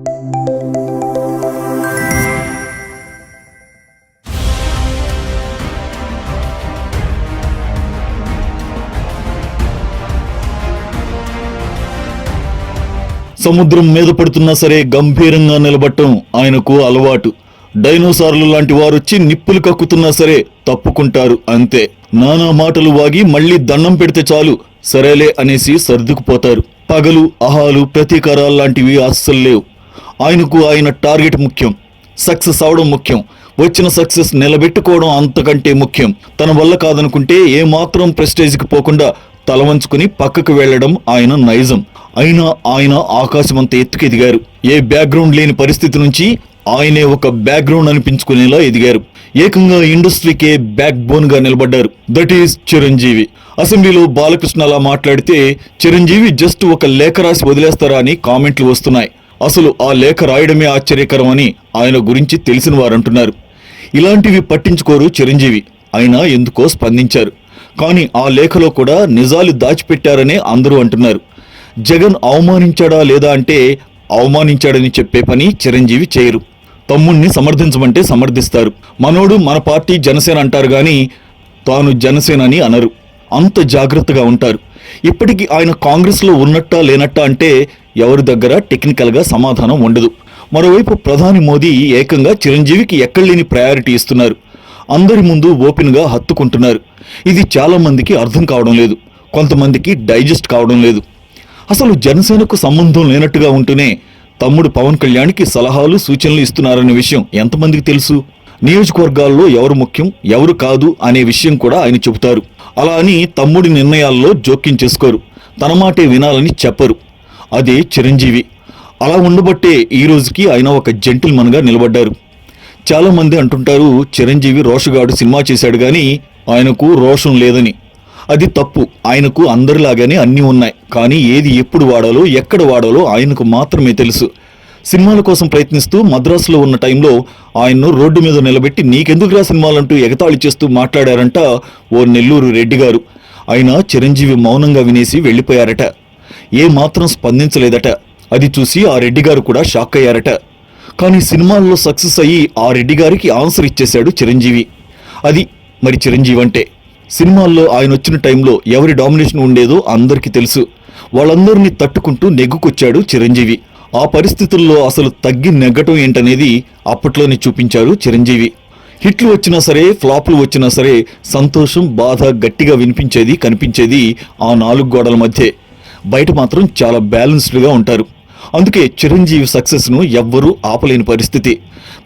సముద్రం మీద పడుతున్నా సరే గంభీరంగా నిలబట్టం ఆయనకు అలవాటు. డైనోసార్లు లాంటి వారొచ్చి నిప్పులు కక్కుతున్నా సరే తప్పుకుంటారు అంతే. నానా మాటలు వాగి మళ్ళీ దండం పెడితే చాలు సరేలే అనేసి సర్దుకుపోతారు. పగలు అహాలు ప్రతీకారాలు లాంటివి అస్సలు లేవు. ఆయనకు ఆయన టార్గెట్ ముఖ్యం. సక్సెస్ అవడం ముఖ్యం. వచ్చిన సక్సెస్ నిలబెట్టుకోవడం అంతకంటే ముఖ్యం. తన వల్ల కాదనుకుంటే ఏ మాత్రం ప్రెస్టేజ్కి పోకుండా తల వంచుకుని పక్కకు వెళ్ళడం ఆయన నైజం. అయినా ఆయన ఆకాశమంత ఎత్తుకు ఎదిగారు ఏ బ్యాక్గ్రౌండ్ లేని పరిస్థితి నుంచి ఆయనే ఒక బ్యాక్గ్రౌండ్ అనిపించుకునేలా ఎదిగారు. ఏకంగా ఇండస్ట్రీకే బ్యాక్ బోన్గా నిలబడ్డారు. That is Chiranjeevi. అసెంబ్లీలో బాలకృష్ణ అలా మాట్లాడితే చిరంజీవి జస్ట్ ఒక లేఖ రాసి వదిలేస్తారా అని కామెంట్లు వస్తున్నాయి. అసలు ఆ లేఖ రాయడమే ఆశ్చర్యకరం అని ఆయన గురించి తెలిసిన వారంటున్నారు. ఇలాంటివి పట్టించుకోరు చిరంజీవి. అయినా ఎందుకో స్పందించారు. కానీ ఆ లేఖలో కూడా నిజాలు దాచిపెట్టారనే అందరూ అంటున్నారు. జగన్ అవమానించాడా లేదా అంటే అవమానించాడని చెప్పే పని చిరంజీవి చేయరు. తమ్ముణ్ణి సమర్థించమంటే సమర్థిస్తారు. మనోడు మన పార్టీ జనసేన అంటారు గాని తాను జనసేన అని అనరు. అంత జాగ్రత్తగా ఉంటారు. ఇప్పటికీ ఆయన కాంగ్రెస్లో ఉన్నట్టా లేనట్టా అంటే ఎవరి దగ్గర టెక్నికల్గా సమాధానం ఉండదు. మరోవైపు ప్రధాని మోదీ ఏకంగా చిరంజీవికి ఎక్కడలేని ప్రయారిటీ ఇస్తున్నారు. అందరి ముందు ఓపెన్గా హత్తుకుంటున్నారు. ఇది చాలామందికి అర్థం కావడం లేదు. కొంతమందికి డైజెస్ట్ కావడం లేదు. అసలు జనసేనకు సంబంధం లేనట్టుగా ఉంటూనే తమ్ముడు పవన్ కళ్యాణ్కి సలహాలు సూచనలు ఇస్తున్నారనే విషయం ఎంతమందికి తెలుసు? నియోజకవర్గాల్లో ఎవరు ముఖ్యం ఎవరు కాదు అనే విషయం కూడా ఆయన చెబుతారు. అలా అని తమ్ముడి నిర్ణయాల్లో జోక్యం చేసుకోరు. తన మాటే వినాలని చెప్పరు. అదే చిరంజీవి. అలా ఉండబట్టే ఈ రోజుకి ఆయన ఒక జెంటిల్మన్గా నిలబడ్డారు. చాలామంది అంటుంటారు చిరంజీవి రోషగాడు సినిమా చేశాడు కానీ ఆయనకు రోషం లేదని. అది తప్పు. ఆయనకు అందరిలాగానే అన్నీ ఉన్నాయి. కానీ ఏది ఎప్పుడు వాడాలో ఎక్కడ వాడాలో ఆయనకు మాత్రమే తెలుసు. సినిమాల కోసం ప్రయత్నిస్తూ మద్రాసులో ఉన్న టైంలో ఆయన్ను రోడ్డు మీద నిలబెట్టి నీకెందుకురా సినిమాలంటూ ఎగతాళి చేస్తూ మాట్లాడారంట ఓ నెల్లూరు రెడ్డి గారు అయినా చిరంజీవి మౌనంగా వినేసి వెళ్ళిపోయారట. ఏమాత్రం స్పందించలేదట. అది చూసి ఆ రెడ్డి గారు కూడా షాక్ అయ్యారట. కానీ సినిమాల్లో సక్సెస్ అయ్యి ఆ రెడ్డి గారికి ఆన్సర్ ఇచ్చేశాడు చిరంజీవి. అది మరి చిరంజీవి అంటే. సినిమాల్లో ఆయన వచ్చిన టైంలో ఎవరి డామినేషన్ ఉండేదో అందరికీ తెలుసు. వాళ్ళందరినీ తట్టుకుంటూ నెగ్గుకొచ్చాడు చిరంజీవి. ఆ పరిస్థితుల్లో అసలు తగ్గి నెగ్గటం ఏంటనేది అప్పట్లోనే చూపించారు చిరంజీవి. హిట్లు వచ్చినా సరే ఫ్లాప్లు వచ్చినా సరే సంతోషం బాధ గట్టిగా వినిపించేది కనిపించేది ఆ నాలుగు గోడల మధ్యే. బయట మాత్రం చాలా బ్యాలెన్స్డ్గా ఉంటారు. అందుకే చిరంజీవి సక్సెస్ను ఎవ్వరూ ఆపలేని పరిస్థితి.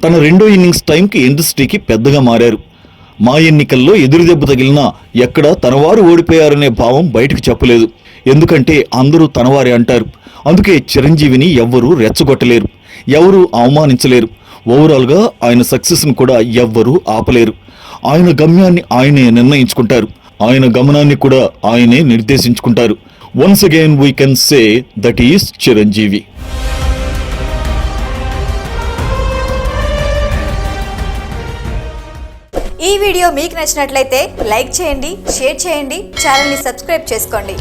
తన రెండో ఇన్నింగ్స్ టైంకి ఇండస్ట్రీకి పెద్దగా మారారు. మా ఎన్నికల్లో ఎదురు దెబ్బ తగిలినా ఎక్కడ తనవారు ఓడిపోయారనే భావం బయటకు చెప్పలేదు. ఎందుకంటే అందరూ తనవారే అంటారు. అందుకే చిరంజీవిని ఎవ్వరూ రెచ్చగొట్టలేరు. ఎవరూ అవమానించలేరు. ఓవరాల్గా ఆయన సక్సెస్ను కూడా ఎవ్వరూ ఆపలేరు. ఆయన గమ్యాన్ని ఆయనే నిర్ణయించుకుంటారు. ఆయన గమనాన్ని కూడా ఆయనే నిర్దేశించుకుంటారు. Once again we can say that is Chiranjeevi ఈ వీడియో మీకు నచ్చినట్లయితే లైక్ చేయండి షేర్ చేయండి ఛానల్ని సబ్స్క్రైబ్ చేసుకోండి.